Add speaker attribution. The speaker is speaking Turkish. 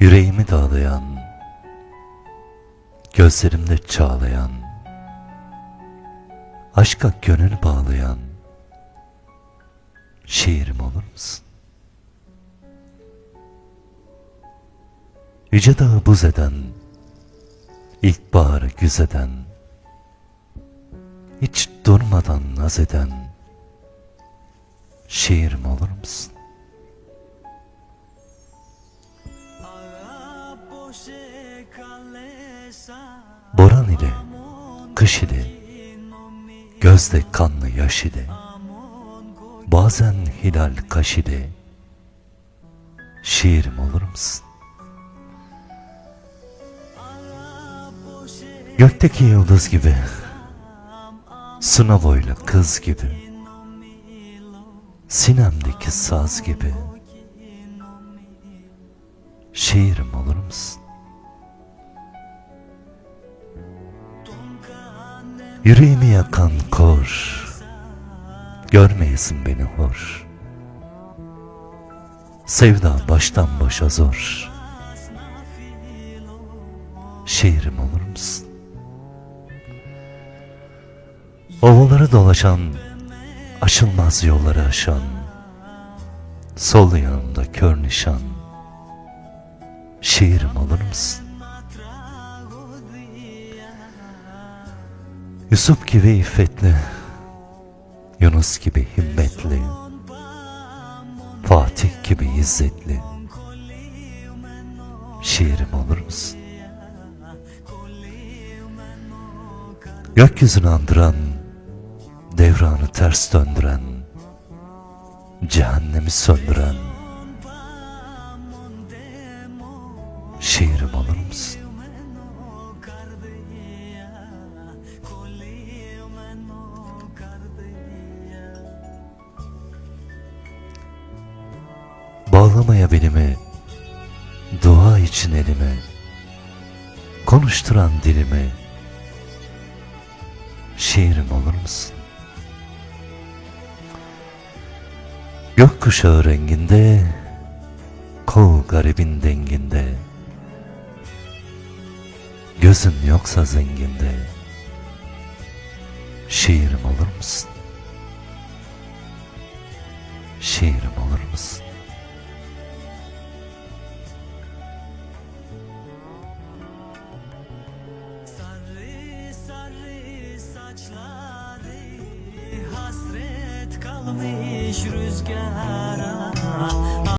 Speaker 1: Yüreğimi dağlayan, gözlerimde çağlayan, aşka gönül bağlayan şiirim olur musun? Yüce dağı buz eden, ilkbaharı güz eden, hiç durmadan naz eden şiirim olur musun? Boran ile, kış ile, gözde kanlı yaş ile, bazen hilal kaş ile, şiirim olur musun? Gökteki yıldız gibi, sınav boylu kız gibi, sinemdeki saz gibi, şiirim olur musun? Yüreğimi yakan kor, görmeyesin beni hor. Sevda baştan başa zor. Şiirim olur musun? Ovaları dolaşan, aşılmaz yolları aşan, sol yanımda kör nişan. Şiirim olur musun? Yusuf gibi iffetli, Yunus gibi himmetli, Fatih gibi izzetli, şiirim olur musun? Gökyüzünü andıran, devranı ters döndüren, cehennemi söndüren, Bağlamaya belimi, dua için elimi, konuşturan dilimi, şiirim olur musun? Gökkuşağı renginde, kol garibin denginde, gözün yoksa zenginde, şiirim olur musun? Şiirim olur musun?
Speaker 2: Hasret kalmış rüzgara